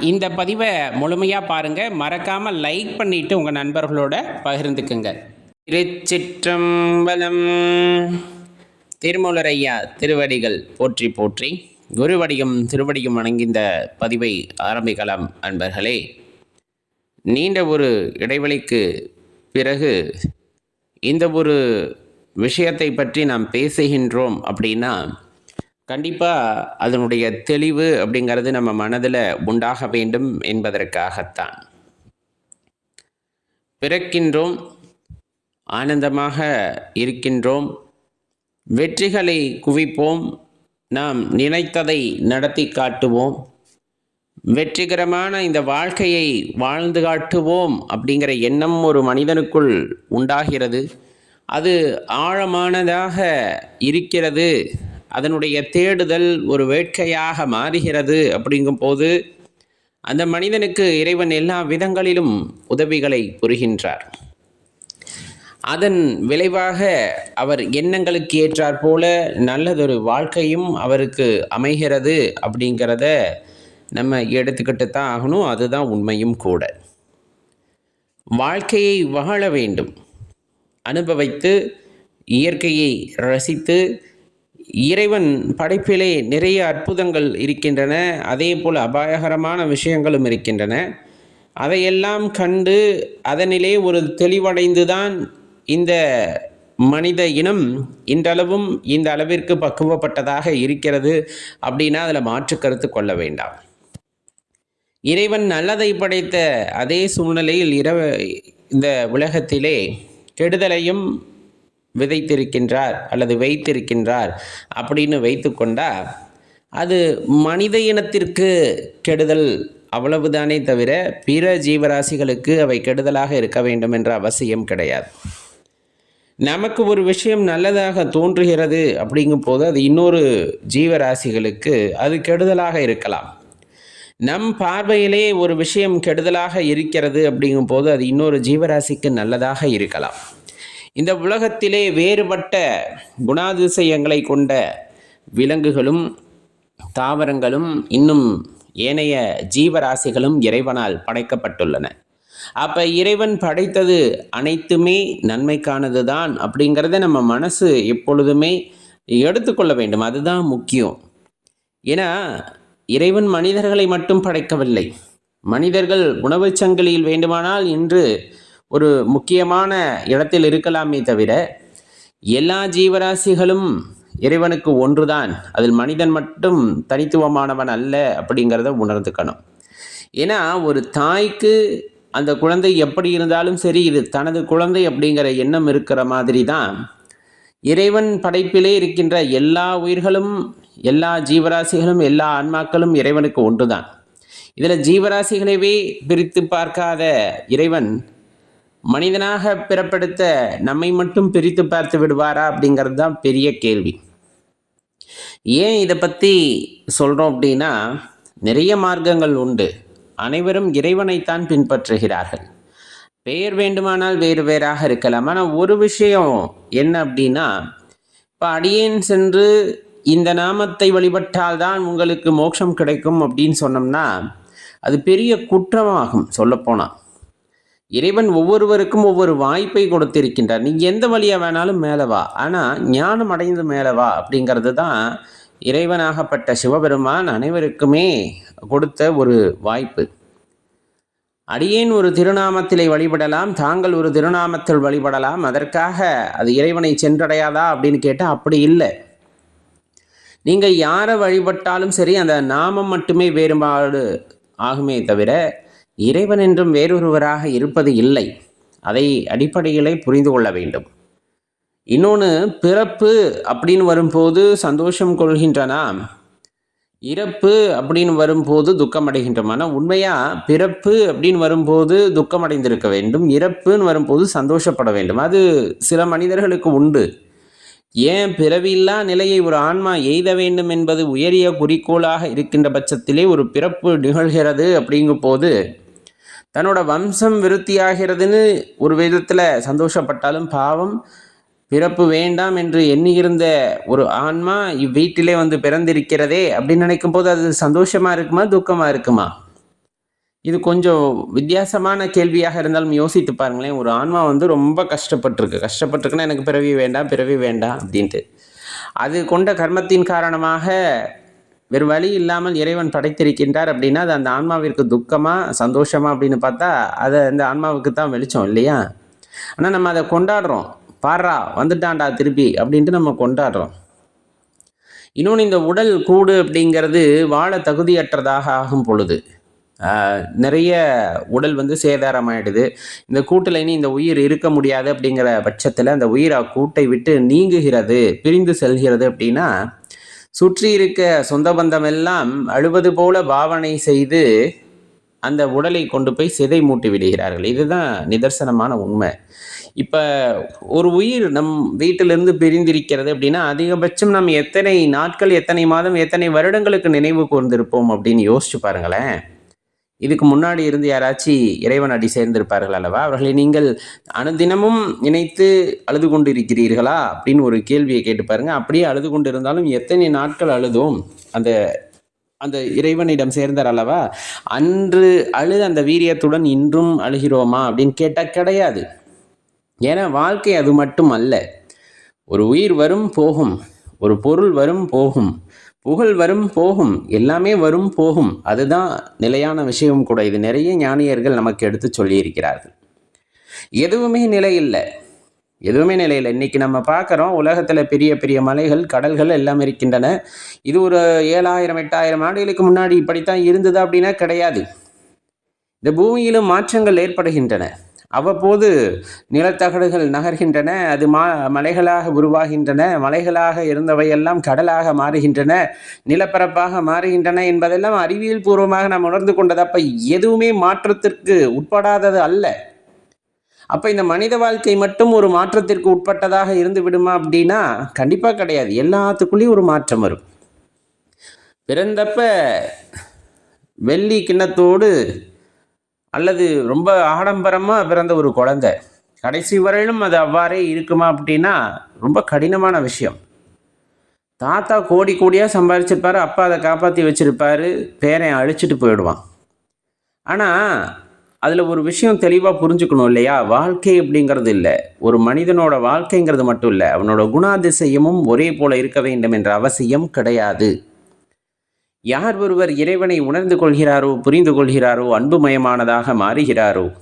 இந்த பதிவை முழுமையாக பாருங்கள் மறக்காமல் லைக் பண்ணிவிட்டு உங்கள் நண்பர்களோட பகிர்ந்துக்குங்க. திருச்சிற்றம்பலம் திருமூலரையா திருவடிகள் போற்றி போற்றி. குருவடியும் திருவடியும் வணங்கிந்த பதிவை ஆரம்பிக்கலாம் அன்பர்களே. நீண்ட ஒரு இடைவெளிக்கு பிறகு இந்த ஒரு விஷயத்தை பற்றி நாம் பேசுகின்றோம் அப்படின்னா கண்டிப்பாக அதனுடைய தெளிவு அப்படிங்கிறது நம்ம மனதில் உண்டாக வேண்டும் என்பதற்காகத்தான். பிறக்கின்றோம் ஆனந்தமாக இருக்கின்றோம் வெற்றிகளை குவிப்போம் நாம் நினைத்ததை நடத்தி காட்டுவோம் வெற்றிகரமான இந்த வாழ்க்கையை வாழ்ந்து காட்டுவோம் அப்படிங்கிற எண்ணம் ஒரு மனிதனுக்குள் உண்டாகிறது. அது ஆழமானதாக இருக்கிறது. அதனுடைய தேடுதல் ஒரு வேட்கையாக மாறுகிறது அப்படிங்கும்போது அந்த மனிதனுக்கு இறைவன் எல்லா விதங்களிலும் உதவிகளை புரிகின்றார். அதன் விளைவாக அவர் எண்ணங்களுக்கு ஏற்றாற் போல நல்லதொரு வாழ்க்கையும் அவருக்கு அமைகிறது அப்படிங்கிறத நம்ம எடுத்துக்கிட்டு தான் ஆகணும். அதுதான் உண்மையும் கூட. வாழ்க்கையை வாழ வேண்டும். அனுபவித்து இயற்கையை ரசித்து இறைவன் படைப்பிலே நிறைய அற்புதங்கள் இருக்கின்றன அதே போல் அபாயகரமான விஷயங்களும் இருக்கின்றன. அதையெல்லாம் கண்டு அதனிலே ஒரு தெளிவடைந்துதான் இந்த மனித இனம் இன்றளவும் இந்த அளவிற்கு பக்குவப்பட்டதாக இருக்கிறது அப்படின்னா அதில் மாற்று கருத்து கொள்ள வேண்டாம். இறைவன் நல்லதை படைத்த அதே சூழ்நிலையில் இரவ இந்த உலகத்திலே கெடுதலையும் விதைத்திருக்கின்றார் அல்லது வைத்திருக்கின்றார் அப்படின்னு வைத்துக்கொண்டா அது மனித இனத்திற்கு கெடுதல் அவ்வளவுதானே தவிர பிற ஜீவராசிகளுக்கு அவை கெடுதலாக இருக்க வேண்டும் என்ற அவசியம் கிடையாது. நமக்கு ஒரு விஷயம் நல்லதாக தோன்றுகிறது அப்படிங்கும் போது அது இன்னொரு ஜீவராசிகளுக்கு அது கெடுதலாக இருக்கலாம். நம் பார்வையிலே ஒரு விஷயம் கெடுதலாக இருக்கிறது அப்படிங்கும் போது அது இன்னொரு ஜீவராசிக்கு நல்லதாக இருக்கலாம். இந்த உலகத்திலே வேறுபட்ட குணாதிசயங்களை கொண்ட விலங்குகளும் தாவரங்களும் இன்னும் ஏனைய ஜீவராசிகளும் இறைவனால் படைக்கப்பட்டுள்ளன. அப்போ இறைவன் படைத்தது அனைத்துமே நன்மைக்கானது தான் அப்படிங்கிறத நம்ம மனசு எப்பொழுதுமே எடுத்துக்கொள்ள வேண்டும். அதுதான் முக்கியம். ஏன்னா இறைவன் மனிதர்களை மட்டும் படைக்கவில்லை. மனிதர்கள் உணவுச் சங்கிலியில் வேண்டுமானால் இன்று ஒரு முக்கியமான இடத்தில் இருக்கலாமே தவிர எல்லா ஜீவராசிகளும் இறைவனுக்கு ஒன்றுதான். அதில் மனிதன் மட்டும் தனித்துவமானவன் அல்ல அப்படிங்கிறத உணர்ந்துக்கணும். ஏன்னா ஒரு தாய்க்கு அந்த குழந்தை எப்படி இருந்தாலும் சரி இது தனது குழந்தை அப்படிங்கிற எண்ணம் இருக்கிற மாதிரி தான் இறைவன் படைப்பிலே இருக்கின்ற எல்லா உயிர்களும் எல்லா ஜீவராசிகளும் எல்லா ஆன்மாக்களும் இறைவனுக்கு ஒன்றுதான். இதில் ஜீவராசிகளவே பிரித்து பார்க்காத இறைவன் மனிதனாக பிறப்படுத்த நம்மை மட்டும் பிரித்து பார்த்து விடுவாரா அப்படிங்கிறது தான் பெரிய கேள்வி. ஏன் இதை பற்றி சொல்கிறோம் அப்படின்னா நிறைய மார்க்கங்கள் உண்டு. அனைவரும் இறைவனைத்தான் பின்பற்றுகிறார்கள். பெயர் வேண்டுமானால் வேறு வேறாக இருக்கலாம். ஆனால் ஒரு விஷயம் என்ன அப்படின்னா இப்போ அடியேன் சென்று இந்த நாமத்தை வழிபட்டால்தான் உங்களுக்கு மோட்சம் கிடைக்கும் அப்படின்னு சொன்னோம்னா அது பெரிய குற்றமாகும் சொல்லப்போனால் இறைவன் ஒவ்வொருவருக்கும் ஒவ்வொரு வாய்ப்பை கொடுத்திருக்கின்றார். நீ எந்த வழியாக வேணாலும் மேலே வா. ஆனால் ஞானம் அடைந்து மேலே வா அப்படிங்கிறது தான் இறைவனாகப்பட்ட சிவபெருமான் அனைவருக்குமே கொடுத்த ஒரு வாய்ப்பு. அடியேன் ஒரு திருநாமத்திலே வழிபடலாம் தாங்கள் ஒரு திருநாமத்தில் வழிபடலாம் அதற்காக அது இறைவனை சென்றடையாதா அப்படின்னு கேட்டால் அப்படி இல்லை. நீங்கள் யாரை வழிபட்டாலும் சரி அந்த நாமம் மட்டுமே வேறுபாடு ஆகுமே தவிர இறைவன் என்றும் வேறொருவராக இருப்பது இல்லை. அதை அடிப்படையிலே புரிந்து கொள்ள வேண்டும். இன்னொன்று பிறப்பு அப்படின்னு வரும்போது சந்தோஷம் கொள்கின்றனா? இறப்பு அப்படின்னு வரும்போது துக்கம் அடைகின்றோம் ஆனால் உண்மையாக பிறப்பு அப்படின்னு வரும்போது துக்கம் அடைந்திருக்க வேண்டும். இறப்புன்னு வரும்போது சந்தோஷப்பட வேண்டும். அது சில மனிதர்களுக்கு உண்டு. ஏன் பிறவில்லா நிலையை ஒரு ஆன்மா எய்த வேண்டும் என்பது உயரிய குறிக்கோளாக இருக்கின்ற பட்சத்திலே ஒரு பிறப்பு நிகழ்கிறது அப்படிங்கும் போது தன்னோட வம்சம் விருத்தியாகிறதுன்னு ஒரு விதத்தில் சந்தோஷப்பட்டாலும் பாவம் பிறப்பு வேண்டாம் என்று எண்ணியிருந்த ஒரு ஆன்மா இவ்வீட்டிலே வந்து பிறந்திருக்கிறதே அப்படின்னு நினைக்கும் போது அது சந்தோஷமா இருக்குமா துக்கமா இருக்குமா? இது கொஞ்சம் வித்தியாசமான கேள்வியாக இருந்தாலும் யோசித்து பாருங்களேன். ஒரு ஆன்மா வந்து ரொம்ப கஷ்டப்பட்டிருக்கு. கஷ்டப்பட்டிருக்குன்னா எனக்கு பிறவி வேண்டாம் பிறவி வேண்டாம் அப்படின்ட்டு. அது கொண்ட கர்மத்தின் காரணமாக வேறு வழி இல்லாமல் இறைவன் படைத்திருக்கின்றார் அப்படின்னா அது அந்த ஆன்மாவிற்கு துக்கமாக சந்தோஷமாக அப்படின்னு பார்த்தா அதை அந்த ஆன்மாவுக்கு தான் வெளிச்சம் இல்லையா? ஆனால் நம்ம அதை கொண்டாடுறோம். பாடுறா வந்துட்டான்டா திருப்பி அப்படின்ட்டு நம்ம கொண்டாடுறோம். இன்னொன்று இந்த உடல் கூடு அப்படிங்கிறது வாழ தகுதியற்றதாக ஆகும் பொழுது. நிறைய உடல் வந்து சேதாரமாயிடுது. இந்த கூட்டில் இனி இந்த உயிர் இருக்க முடியாது அப்படிங்கிற பட்சத்தில் அந்த உயிர் அக்கூட்டை விட்டு நீங்குகிறது பிரிந்து செல்கிறது அப்படின்னா சுற்றி இருக்க சொந்த பந்தமெல்லாம் அழுவது போல பாவனை செய்து அந்த உடலை கொண்டு போய் சிதை மூட்டி விடுகிறார்கள். இதுதான் நிதர்சனமான உண்மை. இப்போ ஒரு உயிர் நம் வீட்டிலிருந்து பிரிந்திருக்கிறது அப்படின்னா அதிகபட்சம் நம்ம எத்தனை நாட்கள் எத்தனை மாதம் எத்தனை வருடங்களுக்கு நினைவு கூர்ந்திருப்போம் அப்படின்னு யோசிச்சு பாருங்களேன். இதுக்கு முன்னாடி இருந்து யாராச்சும் இறைவன் அடி சேர்ந்திருப்பார்கள் அல்லவா? அவர்களை நீங்கள் அனுதினமும் நினைத்து அழுது கொண்டு இருக்கிறீர்களா அப்படின்னு ஒரு கேள்வியை கேட்டு பாருங்க. அப்படியே அழுது கொண்டு இருந்தாலும் எத்தனை நாட்கள் அழுதும்? அந்த அந்த இறைவனிடம் சேர்ந்தார் அல்லவா? அன்று அழுது அந்த வீரியத்துடன் இன்றும் அழுகிறோமா? அப்படின்னு கேட்டால் கிடையாது. ஏன்னா வாழ்க்கை அது மட்டும் அல்ல ஒரு உயிர் வரும் போகும். ஒரு பொருள் வரும் போகும். புகழ் வரும் போகும் எல்லாமே வரும் போகும். அதுதான் நிலையான விஷயம் கூட. இது நிறைய ஞானியர்கள் நமக்கு எடுத்து சொல்லியிருக்கிறார்கள். எதுவுமே நிலை இல்லை. எதுவுமே நிலை இல்லை. இன்னைக்கு நம்ம பார்க்குறோம் உலகத்தில் பெரிய பெரிய மலைகள் கடல்கள் எல்லாம் இருக்கின்றன. இது ஒரு ஏழாயிரம் எட்டாயிரம் ஆண்டுகளுக்கு முன்னாடி இப்படித்தான் இருந்தது அப்படின்னா கிடையாது. இந்த பூமியிலும் மாற்றங்கள் ஏற்படுகின்றன. அவ்வப்போது நிலத்தகடுகள் நகர்கின்றன அது மா மலைகளாக உருவாகின்றன மலைகளாக இருந்தவையெல்லாம் கடலாக மாறுகின்றன நிலப்பரப்பாக மாறுகின்றன என்பதெல்லாம் அறிவியல் பூர்வமாக நாம் உணர்ந்து கொண்டது. அப்போ எதுவுமே மாற்றத்திற்கு உட்படாதது அல்ல. அப்போ இந்த மனித வாழ்க்கை மட்டும் ஒரு மாற்றத்திற்கு உட்பட்டதாக இருந்து விடுமா அப்படின்னா கண்டிப்பாக கிடையாது. எல்லாத்துக்குள்ளேயும் ஒரு மாற்றம் வரும். பிறந்தப்ப வெள்ளி கிண்ணத்தோடு அல்லது ரொம்ப ஆடம்பரமாக பிறந்த ஒரு குழந்தை கடைசி வரையிலும் அது அவ்வாறே இருக்குமா அப்படின்னா ரொம்ப கடினமான விஷயம். தாத்தா கோடி கோடியாக சம்பாதிச்சிருப்பார் அப்பா அதை காப்பாற்றி வச்சுருப்பார் பேரன் அழிச்சிட்டு போயிடுவான். ஆனால் அதில் ஒரு விஷயம் தெளிவாக புரிஞ்சுக்கணும் இல்லையா? வாழ்க்கை அப்படிங்கிறது இல்லை. ஒரு மனிதனோட வாழ்க்கைங்கிறது மட்டும் இல்லை அவனோட குணாதிசயமும் ஒரே போல இருக்க வேண்டும் என்ற அவசியம் கிடையாது. யார் ஒருவர் இறைவனை உணர்ந்து கொள்கிறாரோ புரிந்து கொள்கிறாரோ அன்புமயமானதாக மாறுகிறாரோ?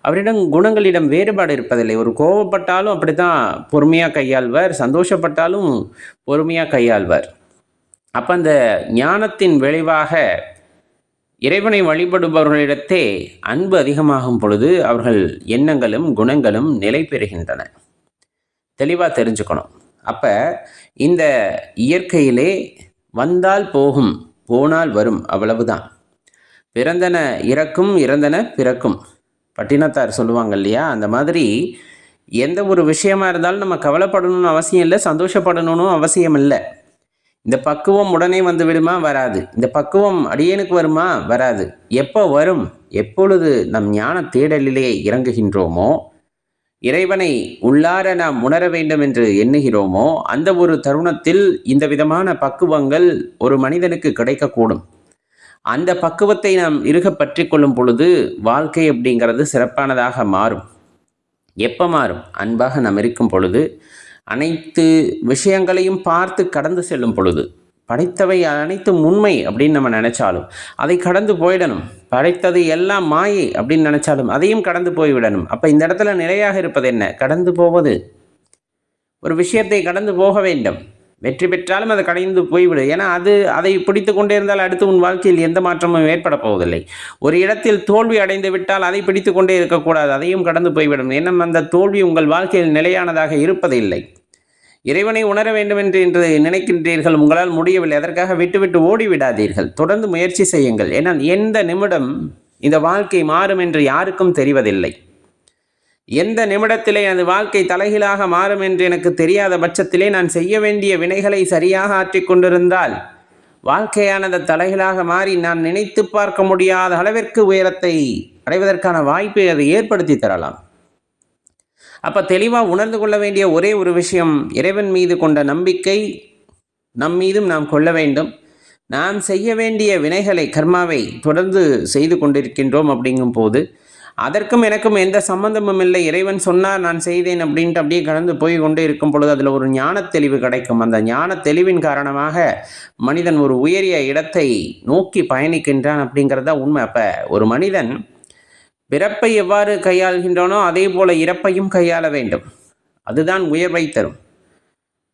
அவரிடம் குணங்களிடம் வேறுபாடு இருப்பதில்லை. ஒரு கோவப்பட்டாலும் அப்படித்தான் பொறுமையாக கையாள்வர் சந்தோஷப்பட்டாலும் பொறுமையாக கையாள்வர். அப்போ அந்த ஞானத்தின் விளைவாக இறைவனை வழிபடுபவர்களிடத்தே அன்பு அதிகமாகும் பொழுது அவர்கள் எண்ணங்களும் குணங்களும் நிலை பெறுகின்றன. தெளிவாக தெரிஞ்சுக்கணும். அப்போ இந்த இயற்கையிலே வந்தால் போகும் போனால் வரும் அவ்வளவுதான். பிறந்தன இறக்கும் இறந்தன பிறக்கும். பட்டினத்தார் சொல்லுவாங்க இல்லையா? அந்த மாதிரி எந்த ஒரு விஷயமா இருந்தாலும் நம்ம கவலைப்படணும்னு அவசியம் இல்லை சந்தோஷப்படணும்னு அவசியம் இல்லை. இந்த பக்குவம் உடனே வந்து விடுமா? வராது. இந்த பக்குவம் அடியேனுக்கு வருமா? வராது. எப்போ வரும்? எப்பொழுது நம் ஞான தேடலிலே இறங்குகின்றோமோ இறைவனை உள்ளார நாம் உணர வேண்டும் என்று எண்ணுகிறோமோ அந்த ஒரு தருணத்தில் இந்த விதமான பக்குவங்கள் ஒரு மனிதனுக்கு கிடைக்கக்கூடும். அந்த பக்குவத்தை நாம் இருக பற்றி கொள்ளும் பொழுது வாழ்க்கை அப்படிங்கிறது சிறப்பானதாக மாறும். எப்போ மாறும்? அன்பாக நாம் இருக்கும் பொழுது அனைத்து விஷயங்களையும் பார்த்து கடந்து செல்லும் பொழுது. படைத்தவை அனைத்தும் உண்மை அப்படின்னு நம்ம நினச்சாலும் அதை கடந்து போயிடணும். படைத்தது எல்லாம் மாயை அப்படின்னு நினச்சாலும் அதையும் கடந்து போய்விடணும். அப்போ இந்த இடத்துல நிலையாக இருப்பது என்ன? கடந்து போவது. ஒரு விஷயத்தை கடந்து போக வேண்டும். வெற்றி பெற்றாலும் அதை கடைந்து போய்விடும். ஏன்னா அது அதை பிடித்து கொண்டே இருந்தால் அடுத்து உன் வாழ்க்கையில் எந்த மாற்றமும் ஏற்பட போவதில்லை. ஒரு இடத்தில் தோல்வி அடைந்து விட்டால் அதை பிடித்து கொண்டே இருக்கக்கூடாது. அதையும் கடந்து போய்விடும் ஏன்னா அந்த தோல்வி உங்கள் வாழ்க்கையில் நிலையானதாக இருப்பதில்லை. இறைவனை உணர வேண்டும் என்று இன்று நினைக்கின்றீர்கள். உங்களால் முடியவில்லை. அதற்காக விட்டுவிட்டு ஓடிவிடாதீர்கள். தொடர்ந்து முயற்சி செய்யுங்கள். ஏன்னால் எந்த நிமிடம் இந்த வாழ்க்கை மாறும் என்று யாருக்கும் தெரிவதில்லை. எந்த நிமிடத்திலே அந்த வாழ்க்கை தலைகீழாக மாறும் என்று எனக்கு தெரியாத பட்சத்திலே நான் செய்ய வேண்டிய வினைகளை சரியாக ஆற்றிக் கொண்டிருந்தால் வாழ்க்கையானது தலைகீழாக மாறி நான் நினைத்து பார்க்க முடியாத அளவிற்கு உயரத்தை அடைவதற்கான வாய்ப்பை அது ஏற்படுத்தி தரலாம். அப்போ தெளிவாக உணர்ந்து கொள்ள வேண்டிய ஒரே ஒரு விஷயம் இறைவன் மீது கொண்ட நம்பிக்கை நம் மீதும் நாம் கொள்ள வேண்டும். நாம் செய்ய வேண்டிய வினைகளை கர்மாவை தொடர்ந்து செய்து கொண்டிருக்கின்றோம் அப்படிங்கும் போது அதற்கும் எனக்கும் எந்த சம்பந்தமும் இல்லை. இறைவன் சொன்னார் நான் செய்தேன் அப்படின்ட்டு அப்படியே கடந்து போய் கொண்டே இருக்கும் பொழுது அதில் ஒரு ஞான தெளிவு கிடைக்கும். அந்த ஞான தெளிவின் காரணமாக மனிதன் ஒரு உயரிய இடத்தை நோக்கி பயணிக்கின்றான் அப்படிங்கிறது தான் உண்மை. அப்போ ஒரு மனிதன் பிறப்பை எவ்வாறு கையாள்கின்றனோ அதே போல இறப்பையும் கையாள வேண்டும். அதுதான் உயர்வை தரும்.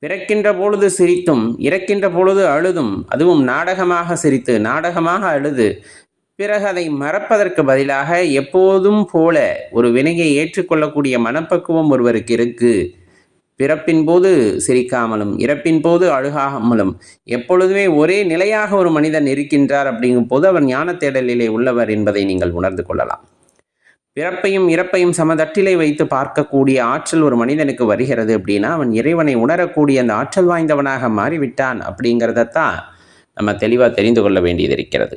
பிறக்கின்ற பொழுது சிரித்தும் இறக்கின்ற பொழுது அழுதும் அதுவும் நாடகமாக சிரித்து நாடகமாக அழுது பிறகு அதை மறப்பதற்கு பதிலாக எப்போதும் போல ஒரு வினையை ஏற்றுக்கொள்ளக்கூடிய மனப்பக்குவம் ஒருவருக்கு இருக்கு. பிறப்பின் போது சிரிக்காமலும் இறப்பின் போது அழுகாமலும் எப்பொழுதுமே ஒரே நிலையாக ஒரு மனிதன் இருக்கின்றார் அப்படிங்கும் போது அவர் ஞான தேடலிலே உள்ளவர் என்பதை நீங்கள் உணர்ந்து கொள்ளலாம். பிறப்பையும் இறப்பையும் சமதட்டிலை வைத்து பார்க்கக்கூடிய ஆற்றல் ஒரு மனிதனுக்கு வருகிறது அப்படின்னா அவன் இறைவனை உணரக்கூடிய அந்த ஆற்றல் வாய்ந்தவனாக மாறிவிட்டான் அப்படிங்கிறதத்தான் நம்ம தெளிவாக தெரிந்து கொள்ள வேண்டியது இருக்கிறது.